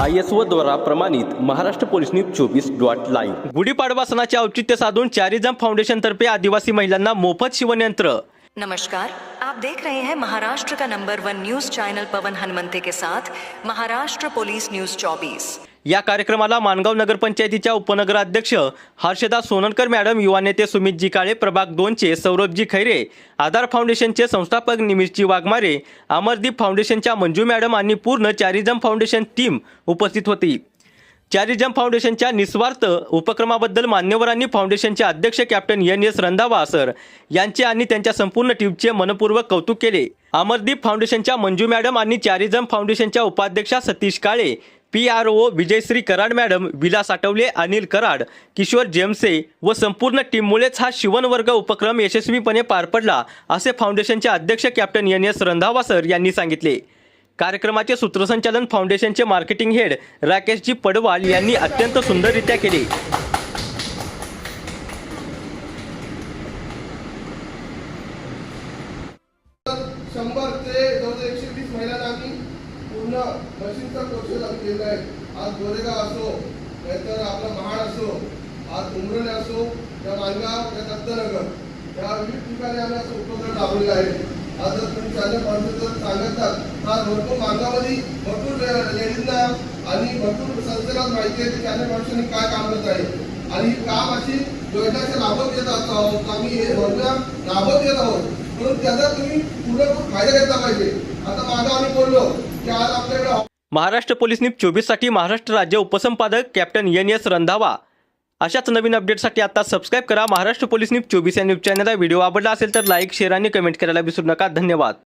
I S O द्वारा प्रमाणित Maharashtra police news चोवीस डॉट लाईव्ह. गुढीपाडवा सणाचे औचित्य साधून चॅरिझम फाउंडेशन तर्फे आदिवासी महिलांना मोफत शिवणयंत्र. नमस्कार. आप देख रहे हैं महाराष्ट्र का number one news channel Pawan Hanumante के साथ महाराष्ट्र पुलिस न्यूज 24 या कार्यक्रमाला मानगाव नगरपंचायतीच्या उपनगराध्यक्ष हर्षदा सोननकर मॅडम युवा नेते सुमितजी काळे प्रभाग दोनचे सौरभजी खैरे आधार फाउंडेशनचे संस्थापक निमिषजी वाघमारे अमरदीप फाउंडेशनच्या मंजू मॅडम आणि पूर्ण चॅरिझम फाउंडेशन टीम उपस्थित होती. चॅरिझम फाउंडेशनच्या निस्वार्थ उपक्रमाबद्दल मान्यवरांनी फाउंडेशनचे अध्यक्ष captain N S Randhawa sir यांचे आणि त्यांच्या संपूर्ण टीमचे मनपूर्वक कौतुक केले. अमरदीप फाउंडेशनच्या मंजू मॅडम आणि चॅरिझम फाउंडेशनच्या उपाध्यक्षा Satish Kale P R O Vijayshree Karad madam Vilas Athawale Anil Karad Kishor Jemse व संपूर्ण टीममुळेच हा शिवणवर्ग उपक्रम यशस्वीपणे पार पडला असे फाउंडेशनचे अध्यक्ष captain N S Randhawa sir यांनी सांगितले. कार्यक्रमाचे सूत्रसंचालन फाउंडेशनचे मार्केटिंग हेड राकेशजी पडवाल यांनी अत्यंत सुंदररित्या केले. शंभर ते जवळ एकशे वीस महिलांना आम्ही पूर्ण मशीनचा कोर्स आम्ही केलेला आहे. आज गोरेगाव असो नाहीतर आपला महाड असो आज उमरणे असो त्या मानगाव त्या दत्तनगर या विविध ठिकाणी आम्ही असं उपक्रम राबवलेला आहे. आज जर तुम्ही चांगल्या कॉन्फरन्स सांगतात आज भरपूर मार्गामध्ये भरपूर लेडीजना आणि भरपूर संस्थेला माहिती आहे की चांगल्या फाउंडेशन काय काम करत आहे. आणि काम अशी योजनाच्या लाभत येत आहोत आम्ही हे योजना लाभत येत आहोत. म्हणून त्याचा तुम्ही पूर्ण फायदा घेतला पाहिजे. आता मागं आम्ही बोललो महाराष्ट्र पोलीस न्यूज चोवीससाठी महाराष्ट्र राज्य उपसंपादक कॅप्टन एन एस रंधावा. अशाच नवीन अपडेटसाठी आता सबस्क्राईब करा. महाराष्ट्र पोलीस न्यूज चोवीस या न्यूज चॅनलला व्हिडिओ आवडला असेल तर लाईक शेअर आणि कमेंट करायला विसरू नका. धन्यवाद.